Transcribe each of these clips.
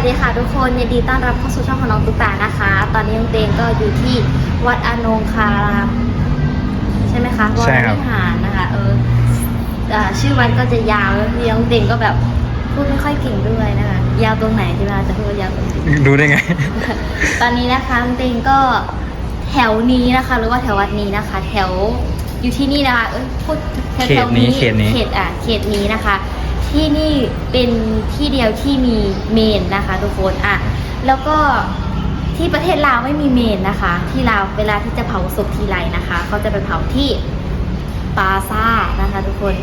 สดีค่ะทุกคนยินดีต้อนรับเข้าสู่ช่องของน้องตุ๊กตานะคะ ตอนนี้น้องเตงก็อยู่ที่วัดอานงคารามใช่ไหมคะใช่ครับววิหารนะคะเอออ่าชื่อวัดก็จะยาวแล้วน้องเตงก็แบบพูดไม่ค่อยเก่งด้วยนะคะยาวตรงไหนที่ว่าจะพูดว่ายาวตรงไหน รู้ได้ไง ตอนนี้นะคะน้องเตงก็แถวนี้นะคะ หรือว่าแถววัดนี้นะคะ แถวอยู่ที่นี่นะคะเอ้ยพูดแถวเขตนี้แถวเขตนี้ เขตอะเขตนี้นะคะ ที่นี่เป็นที่เดียวที่มีเมนนะคะทุกคนอะแล้วก็ที่ประเทศลาวไม่มีเมนนะคะ ที่ลาวเวลาที่จะเผาศพทีไรนะคะเขาจะไปเผาที่ปาซ่านะคะ ทุกคน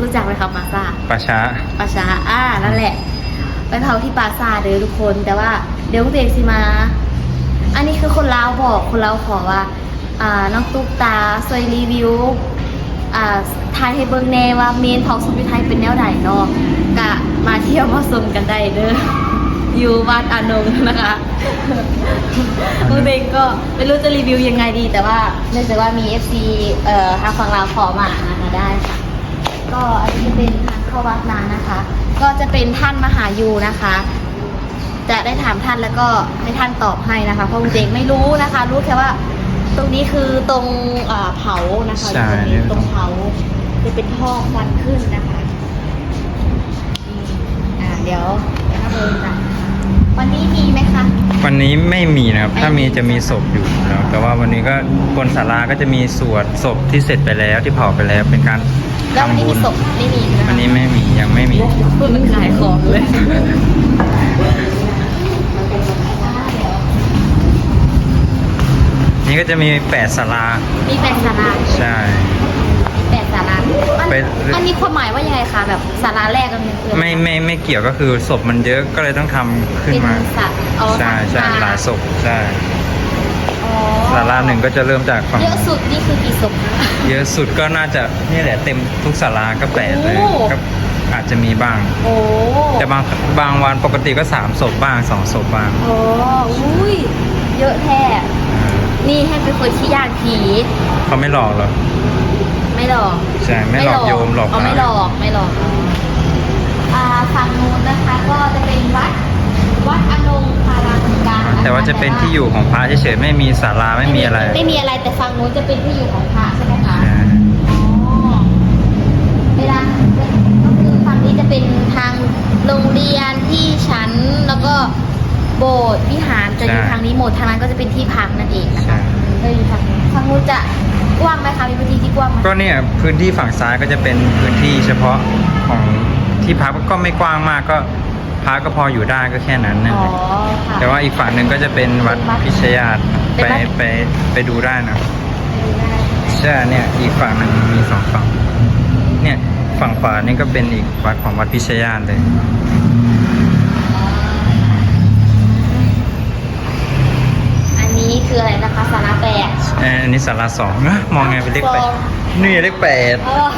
รู้จักไหมคะปาซ่าประช้าปาชาอ่านั่นแหละ ไปเผาที่ปราสาทเลยทุกคน แต่ว่าเดี๋ยวคุณเด็กสิมา อันนี้คือคนลาวบอกคนลาวขอว่าอ่าน้องตุ๊กตาซวยรีวิว อ่าทายให้เบิ่งแน่ว่าเมนเผาสุพิไทยเป็นแนวไหนเนาะกะมาเที่ยวมาชมกันได้เด้ออยู่วัดอานงนะคะคุณเด็กก็ไม่รู้จะรีวิวยังไงดี แต่ว่าเนื่องจากว่ามี FC เอ่อทางฝั่งลาวขอมานะคะได้ค่ะ ก็อันนี้จะเป็นทางเข้าวัดนานะคะ ก็จะเป็นท่านมหายูนะคะจะได้ถามท่านแล้วก็ให้ท่านตอบให้นะคะ เพราะคุณเจงไม่รู้นะคะ รู้แค่ว่า ตรงนี้คือตรงอ่าเผานะคะใช่ตรงนี้ตรงเผาจะเป็นท่อควันขึ้นนะคะอืมอ่าเดี๋ยวเดี๋ยวถ้าเดินกันวันนี้มีไหมคะวันนี้ไม่มีนะครับ ถ้ามีไม่มีจะมีศพอยู่แล้วแต่ว่าวันนี้ก็บนศาลาก็จะมีสวดศพที่เสร็จไปแล้วที่เผาไปแล้วเป็นการแล้ววันนี้ทำบุมีญศพไม่มีใช่ไหมคะวันนี้ไม่มียังไม่มีพูดเหมันขายของเลย นี่ก็จะมีแปดศาลามีแปดสาราใช่ แปดสาราอันไปอันนี้ความหมายว่ายังไงคะแบบสาราแรกก็คือคืออะรไม่ไม่ไม่เกี่ยวก็คือศพมันเยอะก็เลยต้องทำขึ้นเป็นมา สัตว์อ๋อใช่ใช่สัตว์หลายศพใช่อ๋อศาลาหนึ่งก็จะเริ่มจากฝั่งเยอะสุดนี่คือกี่ศพ เยอะสุดก็น่าจะนี่แหละเต็มทุกศาลาก็แปดเลยโอ้ ก็อาจจะมีบ้าง โอ้แต่บางบางวันปกติก็สามศพบ้างสองศพบ้าง โอ้อุ้ยเยอะแท้ นี่ให้เป็นคนที่ยากผีเขาไม่หลอกหรอกไม่หลอก ใช่ ไม่หลอกโยมหลอกเอาไม่หลอก ไม่หลอกอ่าฝั่งนู้นนะคะก็จะเป็นวัด วัดอนงคารามเหมือนกันนะคะแต่ว่าจะเป็นที่อยู่ของพระเฉยๆไม่มีศาลาไม่มีอะไร ไม่มีอะไรแต่ฝั่งนู้นจะเป็นที่อยู่ของพระใช่ไหมคะใช่อ๋อเวลาก็คือฝั่งนี้จะเป็นทางโรงเรียนที่ชั้นแล้วก็ โบสถ์วิหารจะอยู่ทางนี้หมดทางนั้นก็จะเป็นที่พักนั่นเองนะคะก็อยู่ทางนี้ฝั่งนู้นจะกว้างไหมคะมีพื้นที่ที่กว้างไหมก็เนี่ยพื้นที่ฝั่งซ้ายก็จะเป็นพื้นที่เฉพาะของที่พักก็ไม่กว้างมากก็พักก็พออยู่ได้ก็แค่นั้นนั่นอ๋แหอละค่ะ แต่ว่าอีกฝั่งหนึ่งก็จะเป็นวัดพิชยาตเป็นไปวัด ไปไปดูได้นะไปดูได้ใช่เนี่ยอีกฝั่งหนึ่งมีสองฝั่งเนี่ยฝั่งขวานี่ก็เป็นอีกวัดของวัดพิชยาตเลย อันนี้คื ออะไรนะคะสาราแปดเอ่ออันนี้สาราสองนะมองไงเป็นเลขแปดสองนี่เลขแปด เออ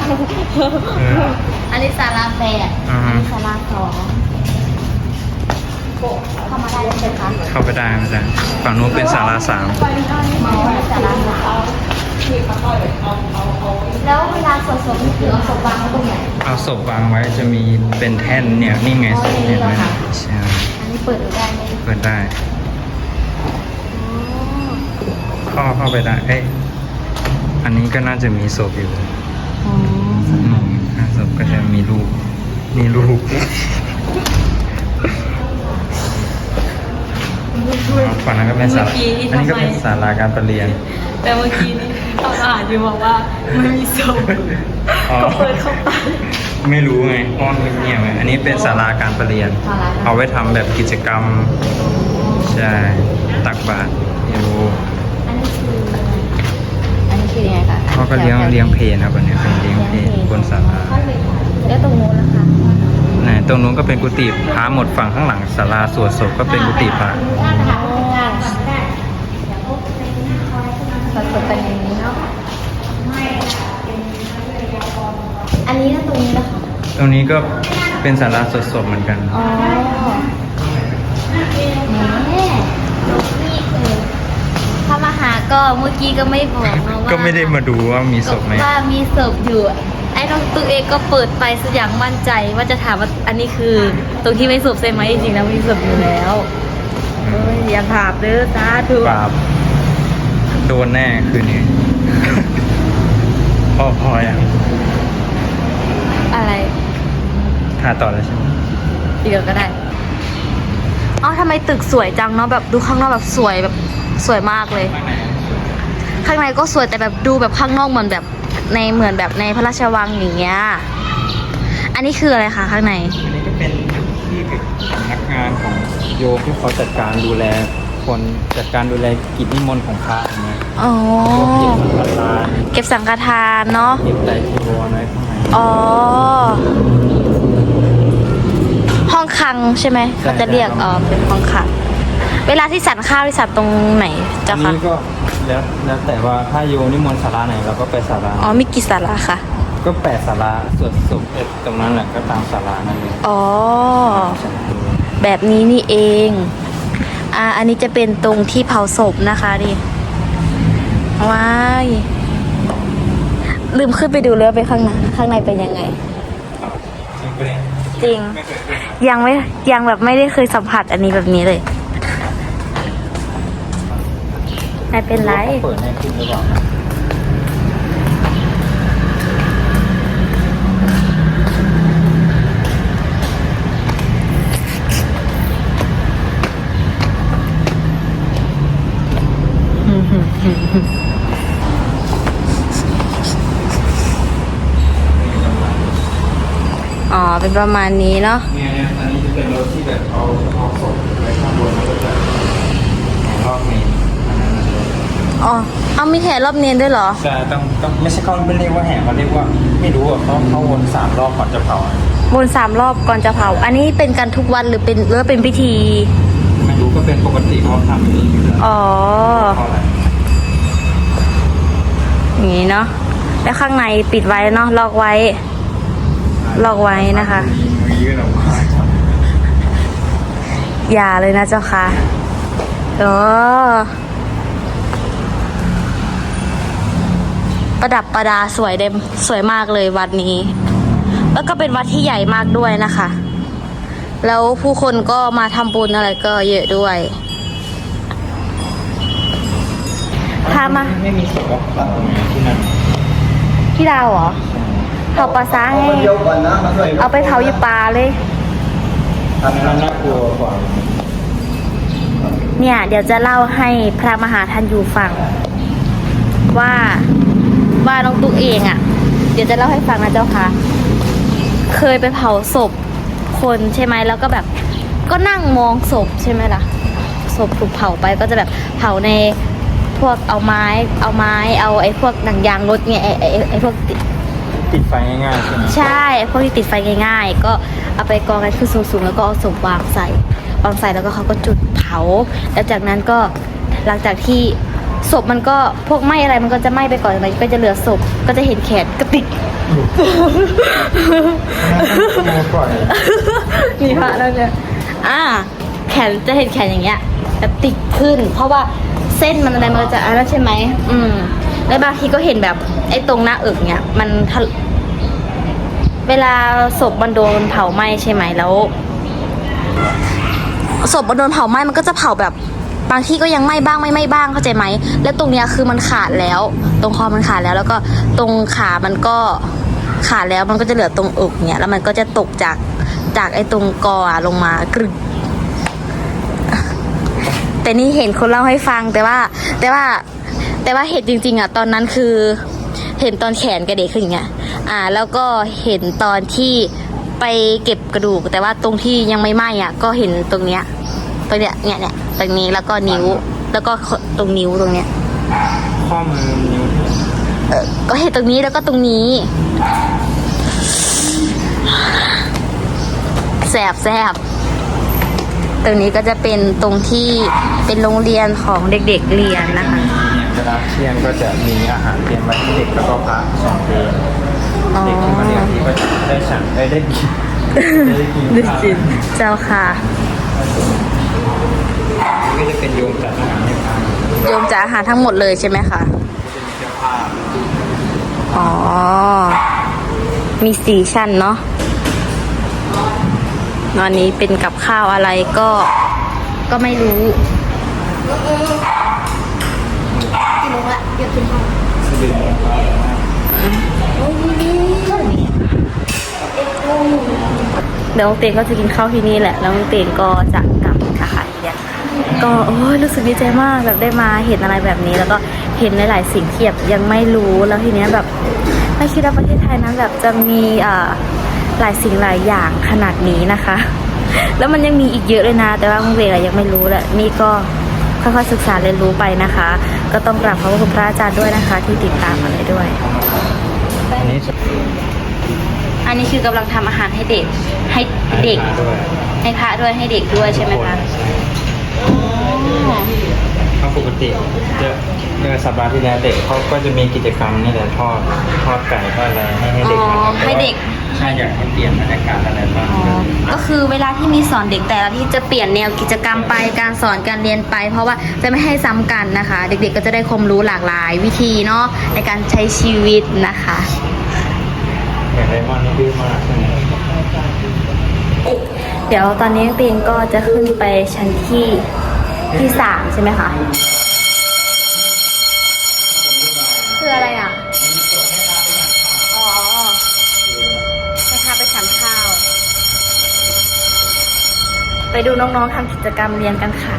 เอออันนี้สาราแปดอือฮึอันนี้สาราสองเข้ามาได้เลยคะเข้าไปได้ไม่ได้ฝั่งนู้นเป็นสาราสามอ๋อสาราสามแล้วเวลาสวดศพนี่คือเอาศพวางไว้ตรงไหน เอาศพวางไว้จะมีเป็นแท่นเนี่ยนี่ไงอ๋อเห็นไหมนี่เหรอคะใช่อันนี้เปิดดูได้ไหมเปิดได้ อ๋อเข้าเข้าไปได้เอ้ยอันนี้ก็น่าจะมีศพอยู่อ๋ออืมหน้าศพก็จะมีรูปมีรูปฝั่งนั้นก็เป็นศาลาอันนี้ก็เป็นศาลาการประเรียน แต่เมื่อกี้นี่ทำอาหารอยู่บอกว่าไม่มีศพอ๋อก็เปิดเข้าไปไม่รู้ไงห้องเงียบๆไงอันนี้เป็นศาลาการประเรียนศาลาเอาไว้ทำแบบกิจกรรม ใช่ ตักบาตรอ เขาก็เลี้ยงเลี้ยงเพลนะครับวันนี้เป็นเลี้ยงเพลบนศาลาแล้วตรงโน้นล่ะคะไหนตรงนู้นก็เป็นกุฏิพระหมดฝั่งข้างหลังศาลาสวดศพก็เป็นกุฏิพระสดๆเป็นอย่างนี้เนาะอันนี้นะตรงนี้นะคะตรงนี้ก็เป็นศาลาสวดศพเหมือนกันอ๋อแหมนี่คือพระมหา ก็เมื่อกี้ก็ไม่บอกเนาะว่าก็ไม่ได้มาดูว่ามีศพไหมว่ามีศพอยู่ ไอ้น้องตุ๊กเองก็เปิดไปสักอย่างมั่นใจว่าจะถามว่าอันนี้คือ ตรงที่ไม่สุบใช่ไหมจริงๆแล้วมีสุบอยู่แล้วเอ้ยอย่าถามเด้อสาธุปราบโดนแน่คืนนี้ พอพอยังอะไรถ่ายต่อเลยใช่ไหมเดี๋ยวก็ได้อ๋อทำไมตึกสวยจังเนาะแบบดูข้างนอกแบบสวยแบบสวยมากเลย ข้างใน ก็สวยแต่แบบดูแบบข้างนอกเหมือนแบบในเหมือนแบบในพระราชวังอย่างเงี้ย อันนี้คืออะไรคะข้างใน อันนี้ก็เป็นที่เก็บสำนักงานของโยมที่เขาจัดการดูแลคนจัดการดูแลกิจนิมนต์ของพระอย่างเงี้ยอ๋อ พวกเก็บสังฆทานเก็บสังฆทานเนาะ เก็บไตรจีวรไว้ข้างใน อ๋อ ห้องคังใช่ไหมเขาจะเรียกอ๋อเป็นห้องคัง เวลาที่สั่นข้าวที่สั่นตรงไหนอัเจ้านคะ นี้ก็ แล้วแล้วแต่ว่าถ้าโยมนิมนต์ศาลาไหนเราก็ไปศาลา อ๋อมีกี่สาระคะ ก็แปดศาลาสวดศพเอ็ดตรงนั้นแหละก็ตามศาลานั่นเลยอ๋อ แบบนี้นี่เอง อ่า อันนี้จะเป็นตรงที่เผาศพนะคะดิว้ายลืมขึ้นไปดูเลยว่าไปข้างในข้างในเป็นยังไง จริงปะเนี่ยจริงไม่เคยขึ้นมายังไม่ยังแบบไม่ได้เคยสัมผัสอันนี้แบบนี้เลย ไม่เป็นไร เปิดให้ขึ้นหรือเปล่าอ๋อ เป็นประมาณนี้เนาะ เนี่ยเนี่ยอันนี้จะเป็นรถที่แบบเอาเอาศพไว้ข้างบนแล้วก็จะแห่รอบเมนอันนั้นนะ อ๋อเอามีแห่รอบเนียนด้วยเหรอ แต่ต้องต้องไม่ใช่เขาไม่เรียกว่าแห่เขาเรียกว่าไม่รู้อะเขาเขาวนสามรอบก่อนจะเผาอะวนสามรอบก่อนจะเผา อันนี้เป็นการทุกวันหรือเป็นหรือว่าเป็นพิธี ไม่รู้ก็เป็นปกติเขาทำอย่างนี้อยู่แล้วอ๋อ เพราะอะไรอย่างนี้เนาะ แล้วข้างในปิดไว้เนาะ ล็อกไว้ ล็อกไว้นะคะ มีมือยื่นออกมาอย่าเลยนะเจ้าค่ะเออ ประดับประดาสวยเด็มสวยมากเลยวัดนี้ แล้วก็เป็นวัดที่ใหญ่มากด้วยนะคะ แล้วผู้คนก็มาทำบุญอะไรก็เยอะด้วยพามาไม่มีศพว่าตรงนี้ที่นั่นที่ดาวเหรอเผาปลาซ่าให้เอาไปเผาอยู่ปลาเลยอันนั้นน่ากลัวกว่าเนี่ย เดี๋ยวจะเล่าให้พระมหาทันอยู่ฟังว่า ว่าน้องตุ๊กเองอะ่ะ เดี๋ยวจะเล่าให้ฟังนะเจ้าค่ะ เคยไปเผาศพคนใช่ไหมแล้วก็แบบ ก็นั่งมองศพใช่ไหมล่ะ ศพถูกเผาไปก็จะแบบเผาในพวกเอาไม้ เอาไม้ เอาไอ้พวกหนังยางรถเนี่ยไอ้ไอ้ไอ้พวกติดติดไฟง่ายๆใช่ไหมใช่พวกที่ติดไฟง่าย ๆ ก็เอาไปกองกันขึ้นสูงๆแล้วก็เอาศพวางใส่วางใส่แล้วก็เขาก็จุดเผา แล้วจากนั้นก็หลังจากที่ ศพมันก็พวกไหม้อะไรมันก็จะไหม้ไปก่อนมันก็จะเหลือศพก็จะเห็นแขนกระติกกลัวกว่ามีพระแล้วเนี่ยอ่า แขนจะเห็นแขนอย่างเงี้ยกระติกขึ้น เพราะว่าเส้นมันอะไรมันจะอะไรใช่ไหมอืม แล้วบางทีก็เห็นแบบไอ้ตรงหน้าอกเนี่ยมันทะเวลาศพมันโดนเผาไหม้ใช่ไหมแล้วศพมันโดนเผาไหม้มันก็จะเผาแบบ บางที่ก็ยังไหม้บ้างไม่ไหม้บ้างเข้าใจไหม แล้วตรงเนี้ยคือมันขาดแล้ว ตรงคอมันขาดแล้ว แล้วก็ตรงขามันก็ขาดแล้วมันก็จะเหลือตรงอกเนี่ยแล้วมันก็จะตกจากจากไอ้ตรงกอลงมากรึแต่นี่เห็นคนเล่าให้ฟังแต่ว่า แต่ว่าแต่ว่าเหตุจริง ๆอะตอนนั้นคือ เห็นตอนแขนกระเดกขึ้นอย่างเงี้ยอ่า แล้วก็เห็นตอนที่ไปเก็บกระดูก แต่ว่าตรงที่ยังไม่ไหม้อะ ก็เห็นตรงเนี้ย ตรงเนี้ยเนี่ยเนี่ยตรงนี้แล้วก็นิ้ว แล้วก็ตรงนิ้วตรงเนี้ย ข้อมือนิ้วเออก็เห็นตรงนี้แล้วก็ตรงนี้ แสบแสบตรงนี้ก็จะเป็นตรงที่เป็นโรงเรียนของเด็กๆเรียนนะคะเนี่ยเวลาเที่ยงก็จะมีอาหารเตรียมไว้ให้เด็กแล้วก็พระสองเพลงอ๋อเด็กที่มาเรียนที่ก็จะได้ฉันได้ได้กินได้กินได้ข้าวจินเจ้าค่ะ ก็จะเป็นโยมจัดอาหารให้พระโยมจะอาหารทั้งหมดเลยใช่ไหมคะจะมีเสื้อผ้าอ๋อ มีสี่ชั้นเนาะตอนนี้เป็นกับข้าวอะไรก็ก็ไม่รู้กี่โมงละเดี๋ยวกินข้าว เดี๋ยวน้องเตงก็จะกินข้าวที่นี่แหละ แล้วน้องเตงก็จะกลับค่ะเนี่ยก็โอ้ยรู้สึกดีใจมากแบบได้มาเห็นอะไรแบบนี้ แล้วก็เห็นหลายๆสิ่งที่แบบยังไม่รู้แล้วทีเนี้ยแบบไม่คิดว่าประเทศไทยนั้นแบบจะมีอ่าหลายสิ่งหลายอย่างขนาดนี้นะคะ แล้วมันยังมีอีกเยอะเลยนะ แต่ว่าน้องเตงยังไม่รู้แหละนี่ก็ค่อยๆศึกษาเรียนรู้ไปนะคะ ก็ต้องกราบขอบพระคุณพระอาจารย์ด้วยนะคะ ที่ติดตามอะไรด้วย อันนี้อันนี้คือกำลังทำอาหารให้เด็ก ให้เด็ก ด้วยให้พระด้วยให้เด็กด้วยใช่ไหมคะอ๋อเพราะปกติเจอเมื่อสัปดาห์ที่แล้วเด็กเขาก็จะมีกิจกรรมนี่แหละทอดทอดไก่ทอดอะไรให้ให้เด็กอ๋อนะครับให้เด็กใช่อยากให้เปลี่ยนบรรยากาศอะไรบ้างอ๋อก็คือเวลาที่มีสอนเด็กแต่ละที่จะเปลี่ยนแนวกิจกรรมไปการสอนการเรียนไป เพราะว่าจะไม่ให้ซ้ำกันนะคะ เด็กๆก็จะได้ความรู้หลากหลายวิธีเนาะในการใช้ชีวิตนะคะอย่าง ไรมอนนี่ดื้อมากใช่ไหมเดี๋ยวตอนนี้เตียงก็จะขึ้นไปชั้นที่ที่สามใช่ไหมคะ คืออะไรอะ อ๋อให้พาไปฉันข้าว ไปดูน้องๆทำกิจกรรมเรียนกันค่ะ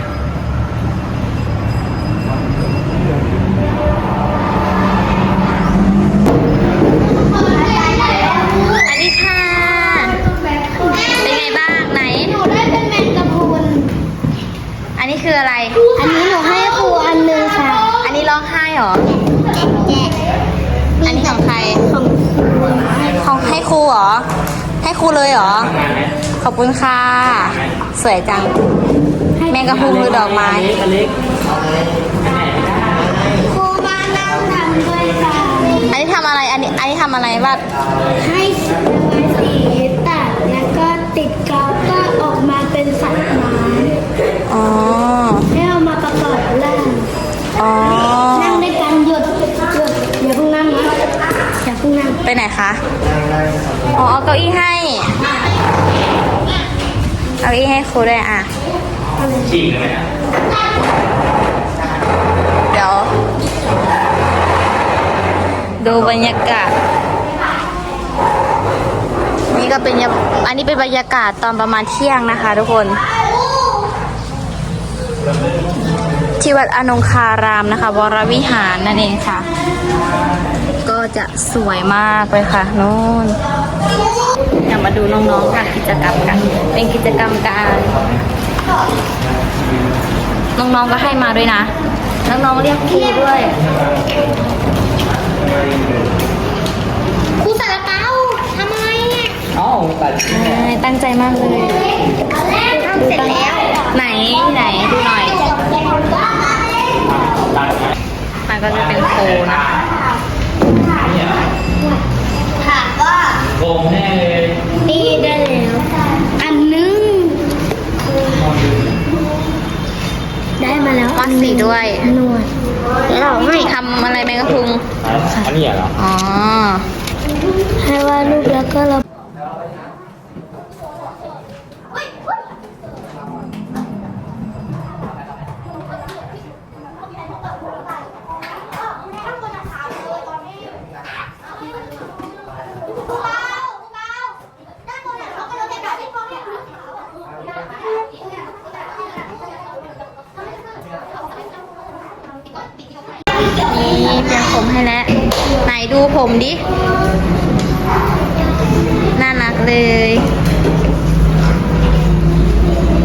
อบคุณค่ะ สวยจัง แมงกะพรุนคือดอกไม้ ครูมานั่งทำด้วยค่ะอันนี้ทำอะไร อันนี้อันนี้ทำอะไรวาดให้สีตัดแล้วก็ติดกาวก็ออกมาเป็นสัตว์ไม้อ๋อให้เอามาประกอบร่างอ๋อ นั่งด้วยกันหยุดหยุดอย่าเพิ่งนั่งนะอย่าเพิ่งนั่งไปไหนคะ อ๋อเอาเก้าอี้ให้เอา เก้าอี้ให้ครูด้วยอะเดี๋ยวดูบรรยากาศ นี่ก็เป็นอันนี้เป็นบรรยากาศตอนประมาณเที่ยงนะคะ ทุกคน ที่วัดอนงคารามนะคะ วรวิหารนั่นเองค่ะ ก็จะสวยมากเลยค่ะนู่น ยากมาดูน้องๆทำกิจกรรมกัน เป็นกิจกรรมการน้องๆก็ให้มาด้วยนะ น้องๆเรียกครูด้วยครูสารเก้าทำอะไรเนี่ยเอ้าตัดใช่ตั้งใจมากเลยทำเสร็จแล้ว ไหนไหนดูหน่อย มันก็จะเป็นโคนะคะถามว่า โกงแน่เลยนี่ได้แล้ว อันนึง ได้มาแล้ววาดสีด้วย หนวดเราให้ทำอะไรแมงกะพรุงอันนี้เหรอ อ๋อ ให้วาดรูปแล้วก็เรา นี่เปลี่ยนผมให้แล้ว ไหนดูผมดิ น่ารักเลย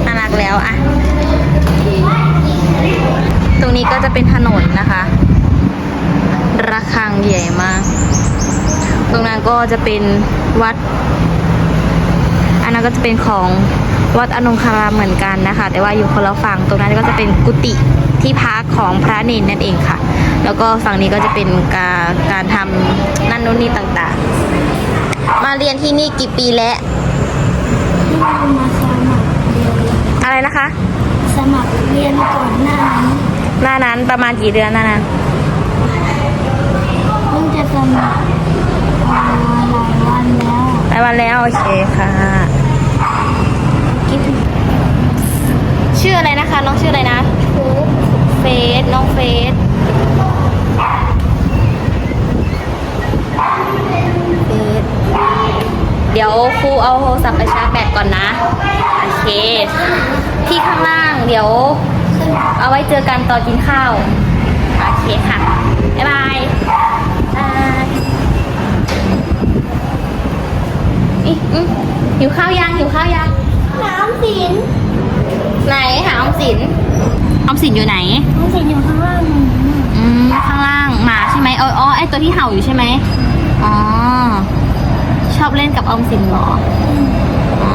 น่ารักแล้วอะ ตรงนี้ก็จะเป็นถนนนะคะ ระฆังใหญ่มาก ตรงนั้นก็จะเป็นวัด อันนั้นก็จะเป็นของวัดอนงคารามเหมือนกันนะคะ แต่ว่าอยู่คนละฝั่ง ตรงนั้นก็จะเป็นกุฏิที่พัก ของพระเนนนั่นเองค่ะ แล้วก็ฝั่งนี้ก็จะเป็นการการทำนั่นนู่นนี่ต่างๆ มาเรียนที่นี่กี่ปีแล้วมาสมัครเรียนอะไรนะคะ สมัครเรียนก่อนหน้านั้นหน้านั้นประมาณกี่เดือนหน้านั้นเพิ่งจะสมัครมาหลายวันแล้วไปวันแล้วโอเคค่ะกิ๊บชื่ออะไรนะคะน้องชื่ออะไรนะ เฟสน้องเฟสเฟสเดี๋ยวครูเอาโทรศัพท์ไปชาร์จแบตก่อนนะ โอเค ที่ข้างล่างเดี๋ยว เอาไว้เจอกันตอนกินข้าว โอเคค่ะ บ๊ายบายบายอีอืมหิวข้าวยังหิวข้าวยังน้ำสิน ไหนหาออมสิน ออมสินอยู่ไหนน้ำสินอยู่ข้างล่างอืมข้างล่างหมาใช่ไหมเอออ๋อไอตัวที่เห่าอยู่ใช่ไหมอ๋อชอบเล่นกับออมสินเหรออ๋อ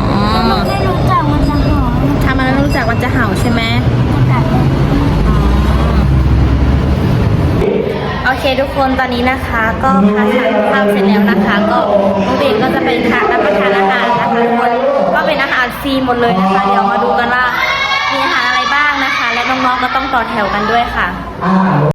มันไม่รู้จักมันจะหอมถ้ามันรู้จักมันจะเห่าใช่ไหมจะกัดโอเคทุกคนตอนนี้นะคะ ก็พาทานข้าวเสร็จแล้วนะคะ ก็น้องเบนก็จะไปทานรับประทานอาหารนะคะทุกคนก็เป็นอาหารฟรีหมดเลยนะคะ เดี๋ยวมาดูกันว่า น้องๆก็ต้องต่อแถวกันด้วยค่ะ